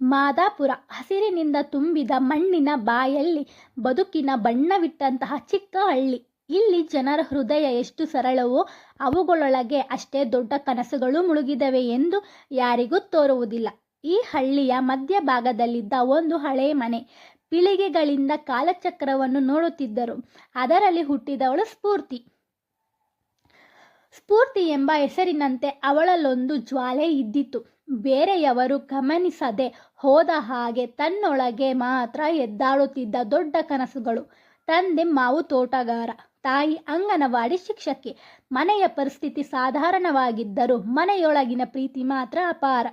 ಮಾದಾಪುರ ಹಸಿರಿನಿಂದ ತುಂಬಿದ ಮಣ್ಣಿನ ಬಾಯಲ್ಲಿ ಬದುಕಿನ ಬಣ್ಣವಿಟ್ಟಂತಹ ಚಿಕ್ಕ ಹಳ್ಳಿ. ಇಲ್ಲಿ ಜನರ ಹೃದಯ ಎಷ್ಟು ಸರಳವೋ ಅವುಗಳೊಳಗೆ ಅಷ್ಟೇ ದೊಡ್ಡ ಕನಸುಗಳು ಮುಳುಗಿದವೆ ಎಂದು ಯಾರಿಗೂ ತೋರುವುದಿಲ್ಲ. ಈ ಹಳ್ಳಿಯ ಮಧ್ಯಭಾಗದಲ್ಲಿದ್ದ ಒಂದು ಹಳೆ ಮನೆ. ಪೀಳಿಗೆಗಳಿಂದ ಕಾಲಚಕ್ರವನ್ನು ನೋಡುತ್ತಿದ್ದರು. ಅದರಲ್ಲಿ ಹುಟ್ಟಿದವಳು ಸ್ಫೂರ್ತಿ. ಸ್ಫೂರ್ತಿ ಎಂಬ ಹೆಸರಿನಂತೆ ಅವಳಲ್ಲೊಂದು ಜ್ವಾಲೆ ಇದ್ದಿತು ಬೇರೆಯವರು ಗಮನಿಸದೆ ಹೋದ ಹಾಗೆ ತನ್ನೊಳಗೆ ಮಾತ್ರ ಎದ್ದಾಡುತ್ತಿದ್ದ ದೊಡ್ಡ ಕನಸುಗಳು. ತಂದೆ, ಮಾವು ತೋಟಗಾರ, ತಾಯಿ, ಅಂಗನವಾಡಿ ಶಿಕ್ಷಕಿ, ಮನೆಯ ಪರಿಸ್ಥಿತಿ ಸಾಧಾರಣವಾಗಿದ್ದರೂ ಮನೆಯೊಳಗಿನ ಪ್ರೀತಿ ಮಾತ್ರ ಅಪಾರ.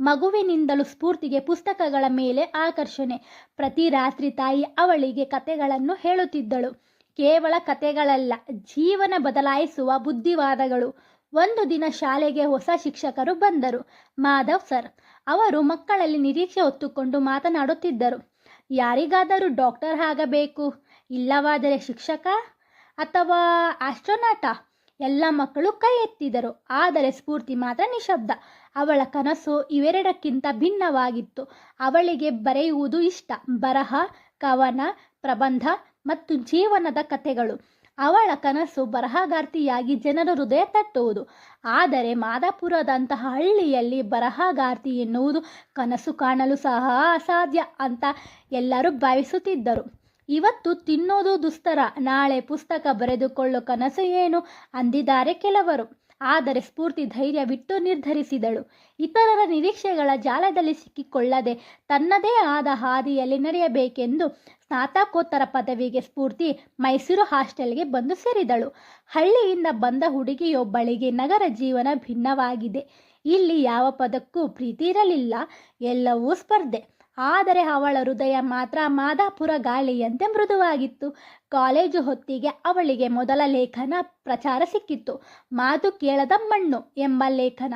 ಮಗುವಿನಿಂದಲೂ ಸ್ಫೂರ್ತಿಗೆ ಪುಸ್ತಕಗಳ ಮೇಲೆ ಆಕರ್ಷಣೆ. ಪ್ರತಿ ರಾತ್ರಿ ತಾಯಿ ಅವಳಿಗೆ ಕತೆಗಳನ್ನು ಹೇಳುತ್ತಿದ್ದಳು. ಕೇವಲ ಕತೆಗಳಲ್ಲ, ಜೀವನ ಬದಲಾಯಿಸುವ ಬುದ್ಧಿವಾದಗಳು. ಒಂದು ದಿನ ಶಾಲೆಗೆ ಹೊಸ ಶಿಕ್ಷಕರು ಬಂದರು. ಮಾಧವ್ ಸರ್, ಅವರು ಮಕ್ಕಳಲ್ಲಿ ನಿರೀಕ್ಷೆ ಹೊತ್ತುಕೊಂಡು ಮಾತನಾಡುತ್ತಿದ್ದರು. ಯಾರಿಗಾದರೂ ಡಾಕ್ಟರ್ ಆಗಬೇಕು, ಇಲ್ಲವಾದರೆ ಶಿಕ್ಷಕ ಅಥವಾ ಆಸ್ಟ್ರೋನಾಟ? ಎಲ್ಲ ಮಕ್ಕಳು ಕೈ ಎತ್ತಿದರು. ಆದರೆ ಸ್ಫೂರ್ತಿ ಮಾತ್ರ ನಿಶಬ್ದ. ಅವಳ ಕನಸು ಇವೆರಡಕ್ಕಿಂತ ಭಿನ್ನವಾಗಿತ್ತು. ಅವಳಿಗೆ ಬರೆಯುವುದು ಇಷ್ಟ. ಬರಹ, ಕವನ, ಪ್ರಬಂಧ ಮತ್ತು ಜೀವನದ ಕಥೆಗಳು. ಅವಳ ಕನಸು ಬರಹಗಾರ್ತಿಯಾಗಿ ಜನರ ಹೃದಯ ತಟ್ಟುವುದು. ಆದರೆ ಮಾದಾಪುರದಂತಹ ಹಳ್ಳಿಯಲ್ಲಿ ಬರಹಗಾರ್ತಿ ಎನ್ನುವುದು ಕನಸು ಕಾಣಲು ಸಹ ಅಸಾಧ್ಯ ಅಂತ ಎಲ್ಲರೂ ಭಾವಿಸುತ್ತಿದ್ದರು. ಇವತ್ತು ತಿನ್ನೋದು ದುಸ್ತರ, ನಾಳೆ ಪುಸ್ತಕ ಬರೆದುಕೊಳ್ಳೋ ಕನಸು ಏನು? ಅಂದಿದ್ದಾರೆ ಕೆಲವರು. ಆದರೆ ಸ್ಫೂರ್ತಿ ಧೈರ್ಯ ಬಿಟ್ಟು ನಿರ್ಧರಿಸಿದಳು. ಇತರರ ನಿರೀಕ್ಷೆಗಳ ಜಾಲದಲ್ಲಿ ಸಿಕ್ಕಿಕೊಳ್ಳದೆ ತನ್ನದೇ ಆದ ಹಾದಿಯಲ್ಲಿ ನಡೆಯಬೇಕೆಂದು ಸ್ನಾತಕೋತ್ತರ ಪದವಿಗೆ ಸ್ಫೂರ್ತಿ ಮೈಸೂರು ಹಾಸ್ಟೆಲ್ಗೆ ಬಂದು ಸೇರಿದಳು. ಹಳ್ಳಿಯಿಂದ ಬಂದ ಹುಡುಗಿಯೊಬ್ಬಳಿಗೆ ನಗರ ಜೀವನ ಭಿನ್ನವಾಗಿದೆ. ಇಲ್ಲಿ ಯಾವ ಪದಕ್ಕೂ ಪ್ರೀತಿ ಇರಲಿಲ್ಲ. ಎಲ್ಲವೂ ಸ್ಪರ್ಧೆ. ಆದರೆ ಅವಳ ಹೃದಯ ಮಾತ್ರ ಮಾದಾಪುರ ಗಾಳಿಯಂತೆ ಮೃದುವಾಗಿತ್ತು. ಕಾಲೇಜು ಹೊತ್ತಿಗೆ ಅವಳಿಗೆ ಮೊದಲ ಲೇಖನ ಪ್ರಚಾರ ಸಿಕ್ಕಿತ್ತು. ಮಾತು ಕೇಳದ ಮಣ್ಣು ಎಂಬ ಲೇಖನ.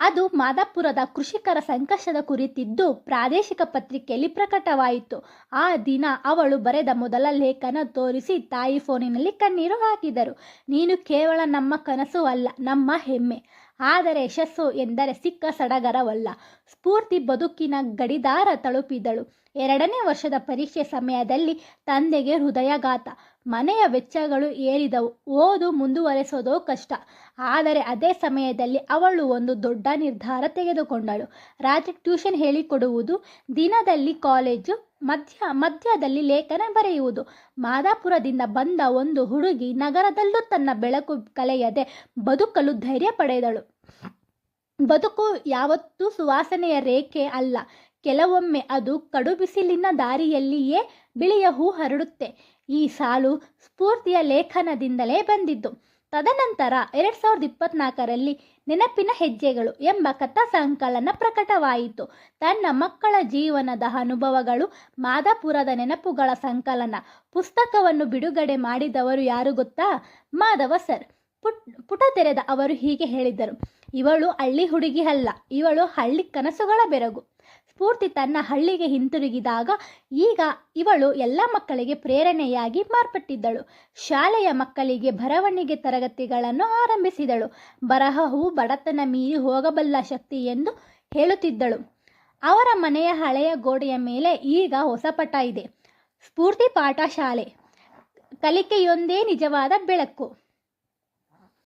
ಅದು ಮಾದಾಪುರದ ಕೃಷಿಕರ ಸಂಕಷ್ಟದ ಕುರಿತಿದ್ದು ಪ್ರಾದೇಶಿಕ ಪತ್ರಿಕೆಯಲ್ಲಿ ಪ್ರಕಟವಾಯಿತು. ಆ ದಿನ ಅವಳು ಬರೆದ ಮೊದಲ ಲೇಖನ ತೋರಿಸಿ ತಾಯಿ ಫೋನಿನಲ್ಲಿ ಕಣ್ಣೀರು ಹಾಕಿದರು. ನೀನು ಕೇವಲ ನಮ್ಮ ಕನಸು ಅಲ್ಲ, ನಮ್ಮ ಹೆಮ್ಮೆ. ಆದರೆ ಯಶಸ್ಸು ಎಂದರೆ ಸಿಕ್ಕ ಸಡಗರವಲ್ಲ. ಸ್ಫೂರ್ತಿ ಬದುಕಿನ ಗಡಿದಾರ ತಲುಪಿದಳು. ಎರಡನೇ ವರ್ಷದ ಪರೀಕ್ಷೆ ಸಮಯದಲ್ಲಿ ತಂದೆಗೆ ಹೃದಯಘಾತ. ಮನೆಯ ವೆಚ್ಚಗಳು ಏರಿದವು. ಓದು ಮುಂದುವರೆಸೋದು ಕಷ್ಟ. ಆದರೆ ಅದೇ ಸಮಯದಲ್ಲಿ ಅವಳು ಒಂದು ದೊಡ್ಡ ನಿರ್ಧಾರ ತೆಗೆದುಕೊಂಡಳು. ರಾತ್ರಿ ಟ್ಯೂಷನ್ ಹೇಳಿಕೊಡುವುದು, ದಿನದಲ್ಲಿ ಕಾಲೇಜು ಮಧ್ಯ, ಮಧ್ಯದಲ್ಲಿ ಲೇಖನ ಬರೆಯುವುದು. ಮಾದಾಪುರದಿಂದ ಬಂದ ಒಂದು ಹುಡುಗಿ ನಗರದಲ್ಲೂ ತನ್ನ ಬೆಳಕು ಕಲೆಯದೆ ಬದುಕಲು ಧೈರ್ಯ ಪಡೆದಳು. ಬದುಕು ಯಾವತ್ತೂ ಸುವಾಸನೆಯ ರೇಖೆ ಅಲ್ಲ. ಕೆಲವೊಮ್ಮೆ ಅದು ಕಡು ಬಿಸಿಲಿನ ದಾರಿಯಲ್ಲಿಯೇ ಬಿಳಿಯ ಹೂ ಹರಡುತ್ತೆ. ಈ ಸಾಲು ಸ್ಫೂರ್ತಿಯ ಲೇಖನದಿಂದಲೇ ಬಂದಿದ್ದು. ತದನಂತರ ಎರಡು ಸಾವಿರದ ಇಪ್ಪತ್ನಾಲ್ಕರಲ್ಲಿ ನೆನಪಿನ ಹೆಜ್ಜೆಗಳು ಎಂಬ ಕಥಾ ಸಂಕಲನ ಪ್ರಕಟವಾಯಿತು. ತನ್ನ ಮಕ್ಕಳ ಜೀವನದ ಅನುಭವಗಳು, ಮಾದಾಪುರದ ನೆನಪುಗಳ ಸಂಕಲನ, ಪುಸ್ತಕವನ್ನು ಬಿಡುಗಡೆ ಮಾಡಿದವರು ಯಾರು ಗೊತ್ತಾ? ಮಾಧವ ಸರ್. ಪುಟ್, ಪುಟ ತೆರೆದ ಅವರು ಹೀಗೆ ಹೇಳಿದರು. ಇವಳು ಹಳ್ಳಿ ಹುಡುಗಿ ಅಲ್ಲ, ಇವಳು ಹಳ್ಳಿ ಕನಸುಗಳ ಬೆರಗು. ಸ್ಫೂರ್ತಿ ತನ್ನ ಹಳ್ಳಿಗೆ ಹಿಂತಿರುಗಿದಾಗ ಈಗ ಇವಳು ಎಲ್ಲ ಮಕ್ಕಳಿಗೆ ಪ್ರೇರಣೆಯಾಗಿ ಮಾರ್ಪಟ್ಟಿದ್ದಳು. ಶಾಲೆಯ ಮಕ್ಕಳಿಗೆ ಬರವಣಿಗೆ ತರಗತಿಗಳನ್ನು ಆರಂಭಿಸಿದಳು. ಬರಹವು ಬಡತನ ಮೀರಿ ಹೋಗಬಲ್ಲ ಶಕ್ತಿ ಎಂದು ಹೇಳುತ್ತಿದ್ದಳು. ಅವರ ಮನೆಯ ಹಳೆಯ ಗೋಡೆಯ ಮೇಲೆ ಈಗ ಹೊಸ ಪಟ ಇದೆ. ಸ್ಫೂರ್ತಿ ಪಾಠ ಶಾಲೆ ಕಲಿಕೆಯೊಂದೇ ನಿಜವಾದ ಬೆಳಕು.